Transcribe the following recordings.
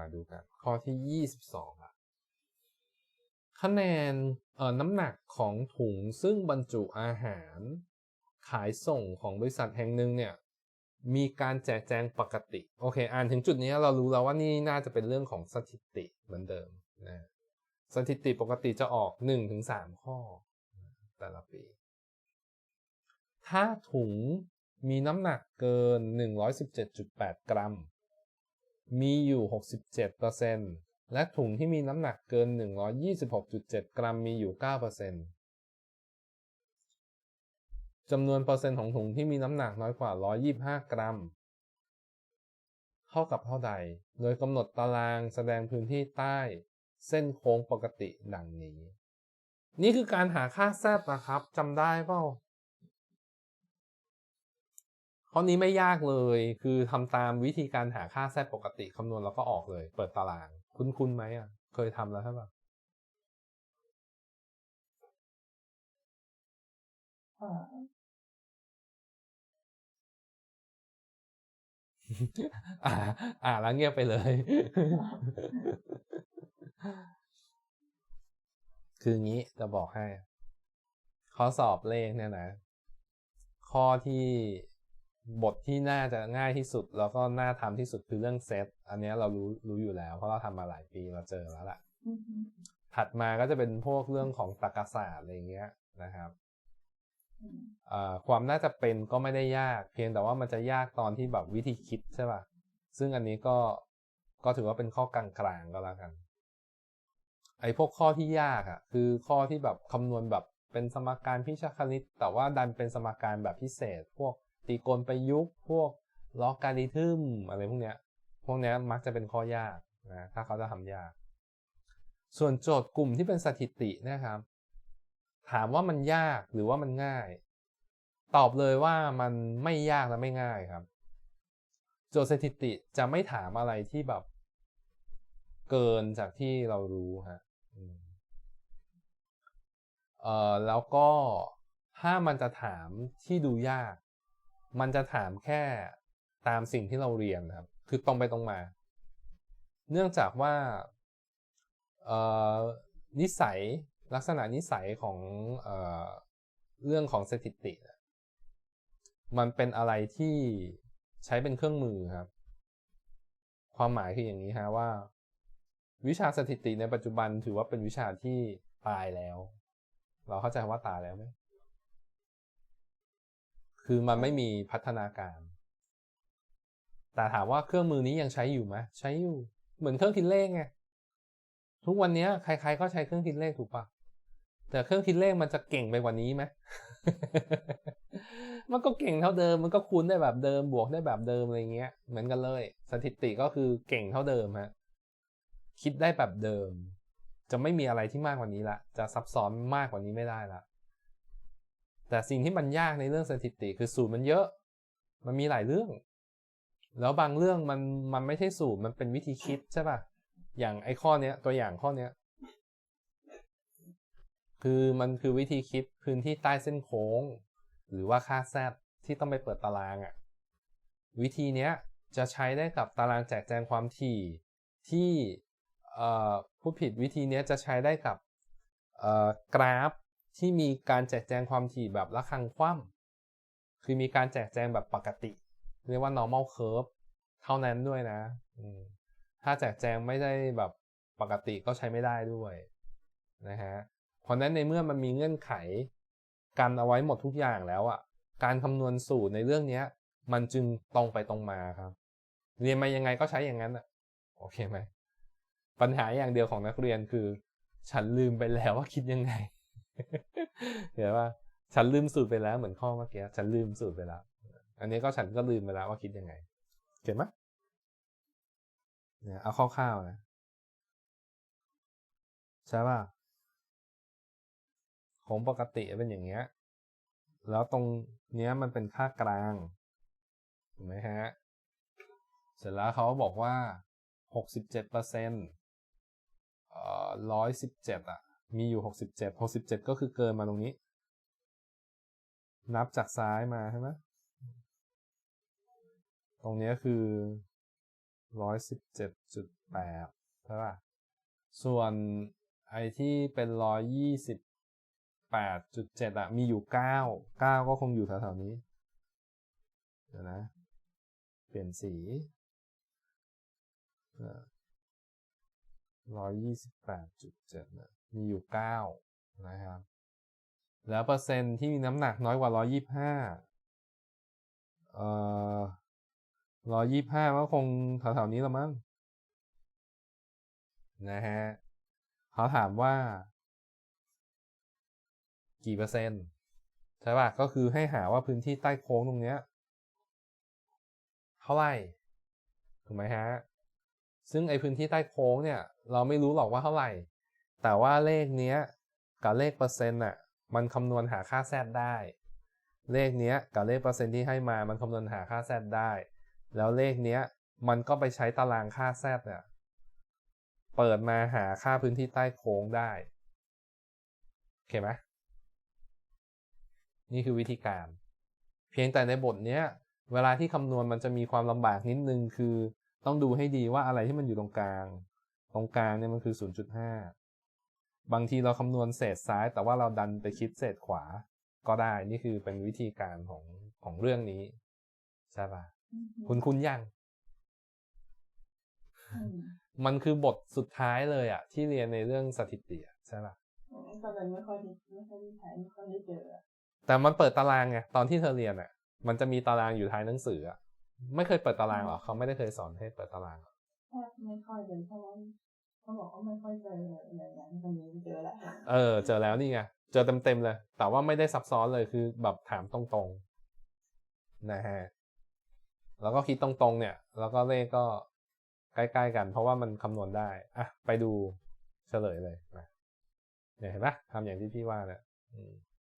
มาดูกัน ข้อที่ 22อะคะแนนน้ำหนักของถุงซึ่งบรรจุอาหาร ขายส่งของบริษัทแห่งหนึ่งเนี่ยมีการแจกแจงปกติ โอเค อ่านถึงจุดนี้เรารู้แล้วว่านี่น่าจะเป็นเรื่องของสถิติเหมือนเดิมนะสถิติปกติจะออก 1-3 ข้อ แต่ละปี ถ้าถุงมีน้ำหนักเกิน 117.8 กรัม มีอยู่ 67%และถุงที่มีน้ำหนักเกิน 126.7 กรัมมีอยู่ 9%จำนวนเปอร์เซ็นต์ของถุงที่มีน้ำหนักน้อยกว่า 125 กรัม เท่ากับเท่าใด โดยกำหนดตารางแสดงพื้นที่ใต้ เส้นโค้งปกติดังนี้ นี่คือการหาค่าแซบนะครับจำได้เปล่า ข้อนี้ไม่ยากเลย คือทำตามวิธีการหาค่าแซดปกติคำนวณแล้วก็ออกเลย เปิดตาราง คุ้นๆไหมอะ เคยทำแล้วใช่ปะอ่ออ่า อ่าแล้วเงียบไปเลย คืองี้จะบอกให้ ข้อสอบเลขเนี่ยนะ ข้อที่ บทที่น่าจะง่ายที่สุด แล้วก็น่าทำที่สุดคือเรื่องเซตอันเนี้ยเรารู้รู้อยู่แล้ว เพราะเราทำมาหลายปีเราเจอแล้วล่ะอือฮึถัดมาก็จะเป็นพวกเรื่องของตรรกศาสตร์อะไรเงี้ยนะครับอืมอ่าความน่าจะเป็นก็ไม่ได้ยาก เพียงแต่ว่ามันจะยากตอนที่แบบวิธีคิดใช่ป่ะซึ่งอันนี้ก็ก็ถือว่าเป็นข้อกลางๆก็แล้วกัน ไอ้พวกข้อที่ยากอะ่ะ คือข้อที่แบบคำนวณแบบเป็นสมการพิชคณิต แต่ว่าดันเป็นสมการแบบพิเศษ พวก ตรีโกณประยุกต์พวกล็อกการิทึมอะไรพวกเนี้ย พวกเนี้ยมักจะเป็นข้อยากนะถ้าเขาจะทำยาก ส่วนโจทย์กลุ่มที่เป็นสถิตินะครับ ถามว่ามันยากหรือว่ามันง่าย ตอบเลยว่ามันไม่ยากและไม่ง่ายครับ โจทย์สถิติจะไม่ถามอะไรที่แบบ เกินจากที่เรารู้ฮะเออแล้วก็ถ้ามันจะถามที่ดูยาก มันจะถามแค่ตามสิ่งที่เราเรียนครับ คือตรงไปตรงมา เนื่องจากว่าเออนิสัยลักษณะนิสัยของเออเรื่องของสถิติ มันเป็นอะไรที่ใช้เป็นเครื่องมือครับ ความหมายคืออย่างนี้ฮะว่า วิชาสถิติในปัจจุบันถือว่าเป็นวิชาที่ตายแล้ว เราเข้าใจว่าตายแล้วไหม คือมันไม่มีพัฒนาการ แต่ถามว่าเครื่องมือนี้ยังใช้อยู่ไหมใช้อยู่ เหมือนเครื่องคิดเลขไง ทุกวันนี้ใคร ๆ ก็ใช้เครื่องคิดเลขถูกปะแต่เครื่องคิดเลขมันจะเก่งไปกว่านี้ไหมมันก็เก่งเท่าเดิม มันก็คูณได้แบบเดิม บวกได้แบบเดิมอะไรเงี้ย เหมือนกันเลย สถิติก็คือเก่งเท่าเดิมฮะ คิดได้แบบเดิม จะไม่มีอะไรที่มากกว่านี้ละ จะซับซ้อนมากกว่านี้ไม่ได้ละ แต่สิ่งที่มันยากในเรื่องสถิติ คือสูตรมันเยอะ มันมีหลายเรื่อง แล้วบางเรื่องมันมันไม่ใช่สูตรมันเป็นวิธีคิดใช่ป่ะ อย่างไอ้ข้อเนี้ยตัวอย่างข้อเนี้ยคือมันคือวิธีคิดพื้นที่ใต้เส้นโค้ง หรือว่าค่าแซดที่ต้องไปเปิดตารางอะ่ะวิธีเนี้ยจะใช้ได้กับตารางแจกแจงความถี่ที่ผู้ผิดวิธีนี้จะใช้ได้กับกราฟ ที่มีการแจกแจงความถี่แบบระฆังคว่ำคือมีการแจกแจงแบบปกติ เรียกว่า normal curve เท่านั้นด้วยนะ ถ้าแจกแจงไม่ได้แบบปกติก็ใช้ไม่ได้ด้วยนะฮะ เพราะนั้นในเมื่อมันมีเงื่อนไขกันเอาไว้หมดทุกอย่างแล้วอะ การคำนวณสูตรในเรื่องนี้มันจึงตรงไปตรงมาครับ เรียนมายังไงก็ใช้อย่างนั้นอะ โอเคไหม ปัญหาอย่างเดียวของนักเรียนคือ ฉันลืมไปแล้วว่าคิดยังไง เห็นว่าฉันลืมสูตรไปแล้วเหมือนข้อเมื่อกี้ฉันลืมสูตรไปแล้ว อันนี้ก็ฉันก็ลืมไปแล้วว่าคิดยังไงเห็นไหมเนี่ยเอาคร่าวๆนะใช่ป่ะของปกติเป็นอย่างเงี้ย แล้วตรงเนี้ยมันเป็นค่ากลางถูกไหมฮะ เสร็จแล้วเขาบอกว่าหกสิบเจ็ดเปอร์เซ็นต์เอ่อร้อยสิบเจ็ดอะ มีอยู่หกสิบเจ็ดหกสิบเจ็ดก็คือเกินมาตรงนี้ นับจากซ้ายมาใช่ไหมตรงนี้คือร้อยสิบเจ็ดจุดแปดใช่ป่ะ ส่วนไอที่เป็นร้อยยี่สิบแปดจุดเจ็ดอะมีอยู่เก้าเก้าก็คงอยู่แถวๆนี้ เดี๋ยวนะ เปลี่ยนสีร้อยยี่สิบแปดจุดเจ็ดเนี่ย มีอยู่เก้านะครับ แล้วเปอร์เซ็นต์ที่มีน้ำหนักน้อยกว่าร้อยยี่ห้าเอ่อร้อยยี่ห้าก็คงแถวๆนี้ละมั้งนะฮะเขาถามว่า กี่เปอร์เซ็นต์ใช่ป่ะก็คือให้หาว่าพื้นที่ใต้โค้งตรงเนี้ยเท่าไหร่ถูกไหมฮะซึ่งไอพื้นที่ใต้โค้งเนี่ย เราไม่รู้หรอกว่าเท่าไหร่ แต่ว่าเลขเนี้ยกับเลขเปอร์เซ็นต์อะมันคำนวณหาค่าแซดได้ เลขเนี้ยกับเลขเปอร์เซ็นต์ที่ให้มา มันคำนวณหาค่าแซดได้ แล้วเลขเนี้ยมันก็ไปใช้ตารางค่าแซดเนี่ยเปิดมาหาค่าพื้นที่ใต้โค้งได้โอเคไหมนี่คือวิธีการ เพียงแต่ในบทเนี้ยเวลาที่คำนวณมันจะมีความลำบากนิดนึงคือ ต้องดูให้ดีว่าอะไรที่มันอยู่ตรงกลาง ตรงกลางเนี่ยมันคือ 0.5 บางทีเราคำนวณเศษซ้าย แต่ว่าเราดันไปคิดเศษขวาก็ได้นี่คือเป็นวิธีการของของเรื่องนี้ใช่ปะคุณคุณยังอืมมันคือบทสุดท้ายเลยอะที่เรียนในเรื่องสถิติอะใช่ปะตอนนั้นไม่ค่อยได้ไม่ค่อยได้ใช้ไม่ค่อยได้เจออะแต่มันเปิดตารางไงตอนที่เธอเรียนอะมันจะมีตารางอยู่ท้ายหนังสืออะไม่เคยเปิดตารางหรอเขาไม่ได้เคยสอนให้เปิดตารางหรอแทบไม่ค่อยเลยเพราะว่า เขาบอกว่าไม่ค่อยเจออะไรอย่างนั้นตรงนี้เจอแล้วเออ เจอแล้วนี่ไงเจอเต็มๆเลย แต่ว่าไม่ได้ซับซ้อนเลยคือแบบถามตรงๆนะฮะแล้วก็คิดตรงๆเนี่ย แล้วก็เลขก็ใกล้ๆกัน เพราะว่ามันคำนวณได้อะไปดูเฉลยเลยมาเนี่ยเห็นปะทำอย่างที่พี่ว่าเนี่ย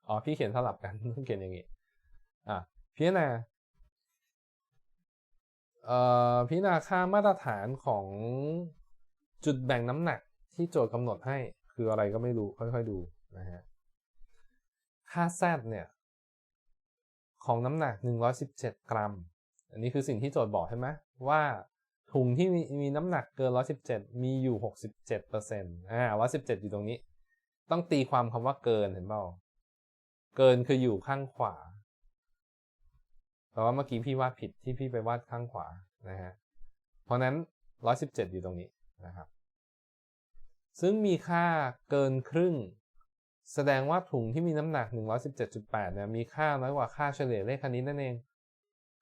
อ๋อพี่เขียนสลับกันเขียนอย่างงี้อะพิจารณาเอ่อพิจารณาค่ามาตรฐานของ จุดแบ่งน้ำหนักที่โจทย์กำหนดให้คืออะไรก็ไม่รู้ค่อยๆดูนะฮะค่า Z เนี่ย ของน้ำหนัก 117 กรัม อันนี้คือสิ่งที่โจทย์บอกใช่ไหมว่าถุงที่มีมีน้ำหนักเกิน 117 มีอยู่ 67%อ่า117 อยู่ตรงนี้ ต้องตีความคำว่าเกินเห็นเปล่า เกินคืออยู่ข้างขวาเพราะว่าเมื่อกี้พี่วาดผิดที่พี่ไปวาดข้างขวานะฮะ เพราะนั้น 117 อยู่ตรงนี้ นะครับ ซึ่งมีค่าเกินครึ่ง แสดงว่าถุงที่มีน้ำหนัก 117.8 เนี่ย มีค่าน้อยกว่าค่าเฉลี่ยเลขคณิตนั่นเอง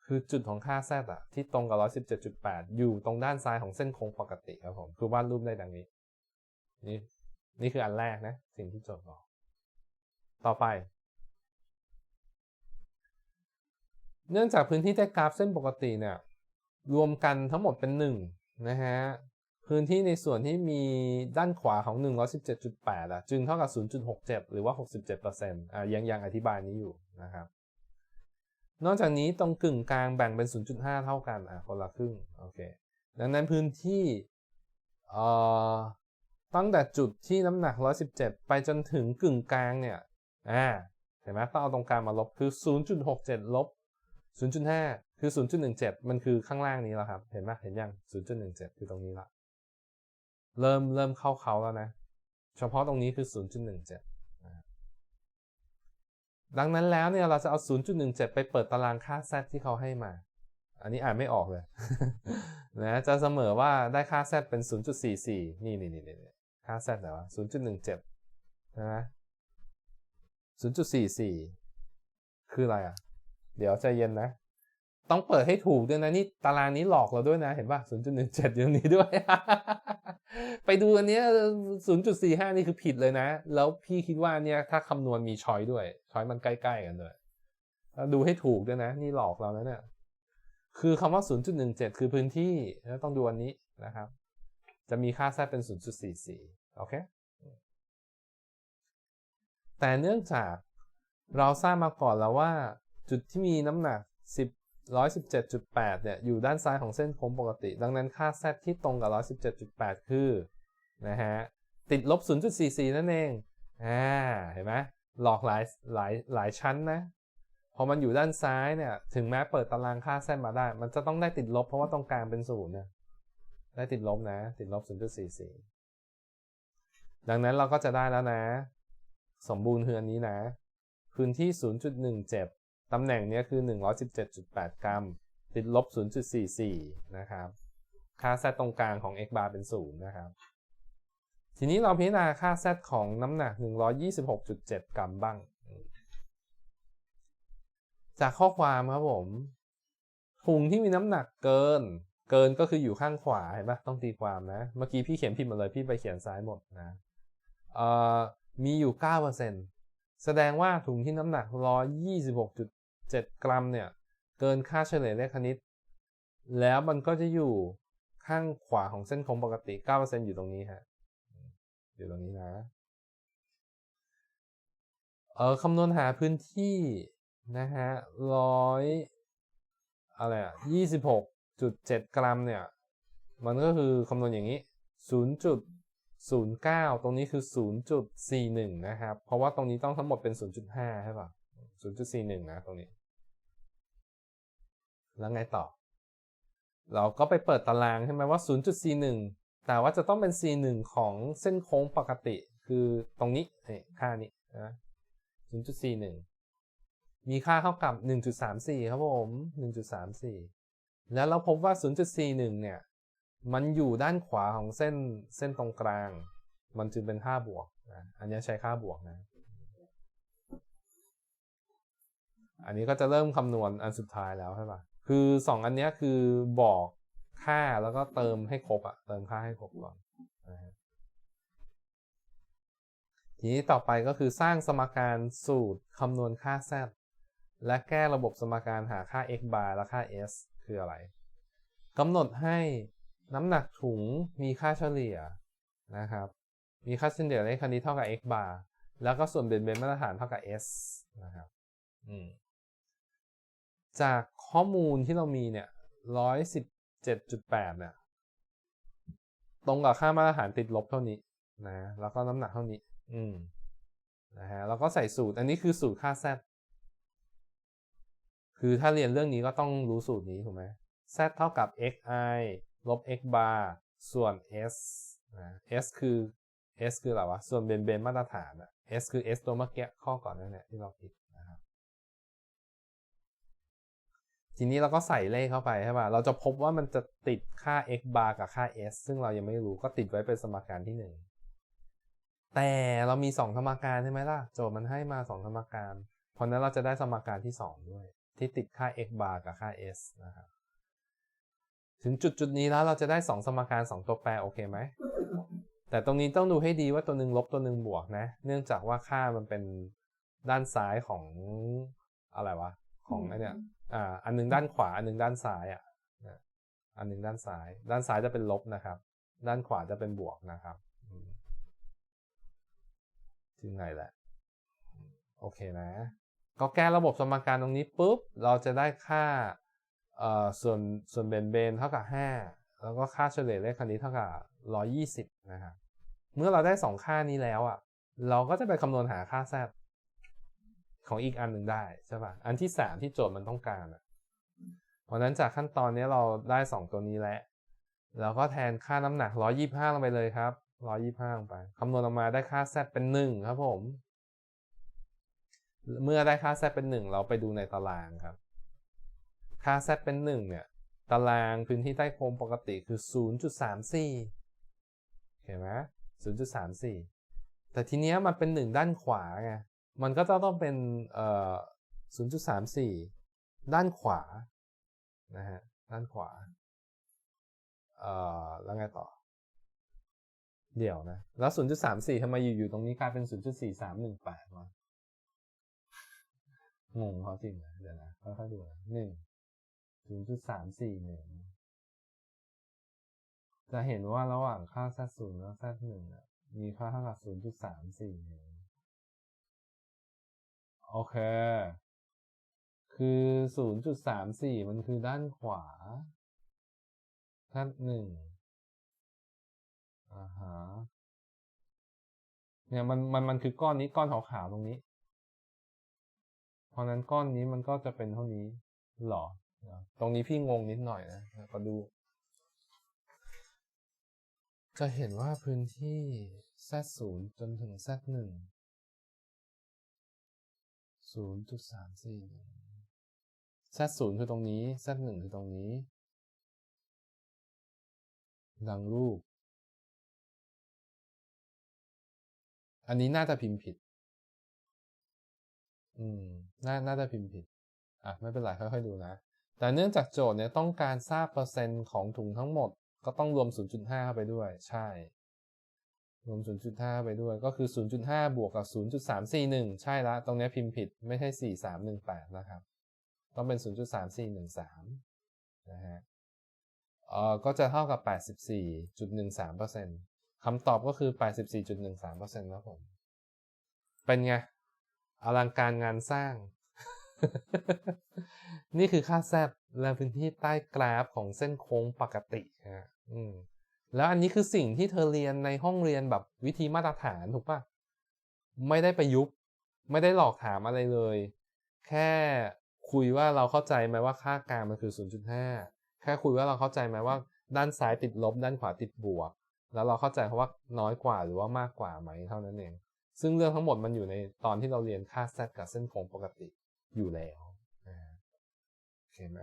คือจุดของค่า z อะที่ตรงกับ 117.8 อยู่ตรงด้านซ้ายของเส้นโค้งปกติครับผม คือวาดรูปได้ดังนี้ นี่ นี่คืออันแรกนะ สิ่งที่โจทย์บอก ต่อไปเนื่องจากพื้นที่ใต้กราฟเส้นปกติเนี่ยรวมกันทั้งหมดเป็นหนึ่งนะฮะ พื้นที่ในส่วนที่มีด้านขวาของ 117.8อะจึงเท่ากับ 0.67 หรือว่า 67%อะยังยังอธิบายนี้อยู่นะครับ นอกจากนี้ตรงกึ่งกลางแบ่งเป็น 0.5 เท่ากันอะคนละครึ่งโอเคดังนั้นพื้นที่เอ่อตั้งแต่จุดที่น้ำหนัก 117 ไปจนถึงกึ่งกลางเนี่ยอ่าเห็นไหมต้องเอาตรงกลางมาลบคือ 0.67 ลบ 0.5 คือ 0.17 มันคือข้างล่างนี้แล้วครับ เห็นไหมเห็นยัง 0.17 คือตรงนี้ละ เริ่มเริ่มเข้าเขาแล้วนะ เฉพาะตรงนี้คือ 0.17นะดังนั้นแล้วเนี่ยเราจะเอา 0.17 ไปเปิดตารางค่า z ที่เขาให้มา อันนี้อ่านไม่ออกเลยนะจะเสมอว่าได้ค่า z เป็น 0.44 นี่นี่นี่นี่ค่า z แต่ว่า0.17นะ0.44 คืออะไรอะ เดี๋ยวใจเย็นนะ ต้องเปิดให้ถูกด้วยนะ นี่ตารางนี้หลอกเราด้วยนะ เห็นป่ะ0.17อยู่ตรงนี้ด้วย ไปดูอันเนี้ย0.45 นี่คือผิดเลยนะ แล้วพี่คิดว่าเนี่ยถ้าคำนวณมีช้อยด้วย ช้อยมันใกล้ๆกันด้วยดูให้ถูกด้วยนะ นี่หลอกเราแล้วเนี่ยคือคำว่า 0.17 คือพื้นที่แล้วต้องดูอันนี้นะครับ จะมีค่าแทรกเป็น 0.44 โอเค แต่เนื่องจากเราทราบมาก่อนแล้วว่า จุดที่มีน้ำหนัก10 117.8 เนี่ย อยู่ด้านซ้ายของเส้นโค้งปกติ ดังนั้นค่า z ที่ตรงกับ 117.8 คือ นะฮะ ติดลบ 0.44 นั่นเอง อ่า เห็นไหมหลอกหลายหลายหลายชั้นนะ พอมันอยู่ด้านซ้ายเนี่ย ถึงแม้เปิดตารางค่า z มาได้ มันจะต้องได้ติดลบเพราะว่าตรงกลางเป็นศูนย์เนี่ยได้ติดลบนะ ติดลบ 0.44 ดังนั้นเราก็จะได้แล้วนะ สมบูรณ์คืออันนี้นะ พื้นที่ 0.17 ตำแหน่งนี้คือ 117.8 กรัม ติดลบ 0.44 นะครับ ค่า z ตรงกลางของ x bar เป็น 0 นะครับ ทีนี้เราพิจารณาค่า z ของน้ำหนัก 126.7 กรัมบ้าง จากข้อความครับผมถุงที่มีน้ำหนักเกิน เกินก็คืออยู่ข้างขวาเห็นปะต้องตีความนะ เมื่อกี้พี่เขียนผิดหมดเลย พี่ไปเขียนซ้ายหมดนะเอ่อมีอยู่ 9%แสดงว่าถุงที่น้ำหนัก 7 กรัมเนี่ย เกินค่าเฉลี่ยเลขคณิต แล้วมันก็จะอยู่ข้างขวาของเส้นโค้งปกติ 9%อยู่ตรงนี้ฮะ อยู่ตรงนี้นะ เออคำนวณหาพื้นที่นะฮะร้อยอะไรอะยี่สิบหกจุดเจ็ดกรัมเนี่ย มันก็คือคำนวณอย่างนี้ศูนย์จุดศูนย์เก้าตรงนี้คือศูนย์จุดสี่หนึ่งนะครับ เพราะว่าตรงนี้ต้องทั้งหมดเป็นศูนย์จุดห้าใช่ป่ะศูนย์จุดสี่หนึ่งนะตรงนี้ แล้วไงต่อ เราก็ไปเปิดตารางใช่ไหมว่า 0.41 แต่ว่าจะต้องเป็น C1 ของเส้นโค้งปกติ คือตรงนี้นค่านี้นะ0.41 มีค่าเท่ากับ 1.34 ครับผม 1.34 แล้วเราพบว่า 0.41 เนี่ย มันอยู่ด้านขวาของเส้นเส้นตรงกลาง มันจึงเป็นค่าบวกนะอันนี้ใช้ค่าบวกนะ อันนี้ก็จะเริ่มคำนวณอันสุดท้ายแล้วใช่ปะ คือสองอันนี้คือบอกค่าแล้วก็เติมให้ครบอะเติมค่าให้ครบก่อนนะฮะทีนี้ต่อไปก็คือสร้างสมการสูตรคำนวณค่า z และแก้ระบบสมการหาค่า x bar และค่า s คืออะไรกำหนดให้น้ำหนักถุงมีค่าเฉลี่ยนะครับ มีค่าเฉลี่ยเลขคณิตเท่ากับ x bar แล้วก็ส่วนเบนเบนมาตรฐานเท่ากับ s นะครับ อืม จากข้อมูลที่เรามีเนี่ยร้อยสิบเจ็ดจุดแปดเนี่ย ตรงกับค่ามาตรฐานติดลบเท่านี้นะ แล้วก็น้ำหนักเท่านี้ อืมนะฮะ แล้วก็ใส่สูตร อันนี้คือสูตรค่า z คือถ้าเรียนเรื่องนี้ก็ต้องรู้สูตรนี้ถูกไหม z เท่ากับ xi ลบ x bar ส่วน s นะ s คือ s คืออะไรวะ ส่วนเบนเบนมาตรฐานอะ s คือ s ตัวเมื่อกี้ข้อก่อนนั่นแหละที่เราคิด ทีนี้เราก็ใส่เลขเข้าไปใช่ป่ะ เราจะพบว่ามันจะติดค่า x bar กับค่า s ซึ่งเรายังไม่รู้ก็ติดไว้เป็นสมการที่ 1 แต่เรามี 2 สมการใช่ไหมล่ะ โจทย์มันให้มา 2 สมการ เพราะนั้นเราจะได้สมการที่ 2 ด้วย ที่ติดค่า x bar กับค่า s นะครับ ถึงจุดจุดนี้แล้วเราจะได้ 2 สมการ 2 ตัวแปรโอเคไหม แต่ตรงนี้ต้องดูให้ดีว่าตัวหนึ่งลบตัวหนึ่งบวกนะ เนื่องจากว่าค่ามันเป็นด้านซ้ายของอะไรวะ ของไอเนี่ย อ่าอันหนึงด้านขวา อันหนึงด้านซ้ายอะอันหนึงด้านซ้าย ด้านซ้ายจะเป็นลบนะครับ ด้านขวาจะเป็นบวกนะครับถึงไงแหละ โอเคนะ ก็แก้ระบบสมการตรงนี้ปุ๊บ เราจะได้ค่าเอ่อส่วนส่วนเบนเบนเท่ากับ 5 แล้วก็ค่าเฉลี่ยเลขคณิตเท่ากับ 120 นะครับ เมื่อเราได้ 2 ค่านี้แล้วอะ เราก็จะไปคำนวณหาค่า z ของอีกอันหนึ่งได้ใช่ป่ะอันที่3ที่โจทย์มันต้องการอะเพราะฉะนั้นจากขั้นตอนนี้เราได้2ตัวนี้แล้วเราก็แทนค่าน้ำหนัก125ลงไปเลยครับ125ลงไปคำนวณออกมาได้ค่า z เป็น1ครับผม เมื่อได้ค่า z เป็น1เราไปดูในตารางครับ ค่า z เป็น1เนี่ย ตารางพื้นที่ใต้โค้งปกติคือ 0.34 เห็นไหม0.34 แต่ทีเนี้ยมันเป็น1ด้านขวาไง มันก็จะต้องเป็นเอ่อ0.34 ด้านขวา นะฮะ ด้านขวา เอ่อ แล้วไงต่อ เดี๋ยวนะ แล้ว 0.34ทำไมอยู่ ๆ ตรงนี้กลายเป็น 0.4318วะงงเขาจริงนะเดี๋ยวนะค่อยๆดูนะหนึ่ง0.341จะเห็นว่าระหว่างค่า z 0และ z 1อะมีค่าเท่ากับ0.341 โอเค คือ0.34มันคือด้านขวา z 1อ่าฮะเนี่ยมันมันมันคือก้อนนี้ก้อนขาวๆตรงนี้ เพราะนั้นก้อนนี้มันก็จะเป็นเท่านี้หรอ ตรงนี้พี่งงนิดหน่อยนะก็ดู จะเห็นว่าพื้นที่ z ศูนย์จนถึง z หนึ่ง ศูนย์จุดสามสี่หนึ่ง z ศูนย์คือตรงนี้ z หนึ่งคือตรงนี้ ดังรูป อันนี้น่าจะพิมพ์ผิด อืม น่า น่าจะพิมพ์ผิด อะ ไม่เป็นไร ค่อยๆดูนะ แต่เนื่องจากโจทย์เนี่ยต้องการทราบเปอร์เซ็นต์ของถุงทั้งหมด ก็ต้องรวม 0.5 เข้าไปด้วย ใช่ รวม 0.5 ไปด้วย ก็คือ 0.5 บวกกับ 0.341 ใช่ละ ตรงเนี้ยพิมพ์ผิด ไม่ใช่ 4318 นะครับ ต้องเป็น 0.3413 นะฮะ เอ่อ ก็จะเท่ากับ 84.13%คำตอบก็คือ 84.13%ครับผม เป็นไง อลังการงานสร้าง นี่คือค่าแซดและพื้นที่ใต้กราฟของเส้นโค้งปกติฮะ อืม แล้วอันนี้คือสิ่งที่เธอเรียนในห้องเรียนแบบวิธีมาตรฐานถูกปะไม่ได้ประยุกต์ ไม่ได้หลอกถามอะไรเลย แค่คุยว่าเราเข้าใจไหมว่าค่ากลางมันคือ 0.5 แค่คุยว่าเราเข้าใจไหมว่า ด้านซ้ายติดลบ ด้านขวาติดบวก แล้วเราเข้าใจเพราะว่าน้อยกว่าหรือว่ามากกว่าไหมเท่านั้นเอง ซึ่งเรื่องทั้งหมดมันอยู่ในตอนที่เราเรียนค่า z กับเส้นโค้งปกติอยู่แล้วโอเคไหม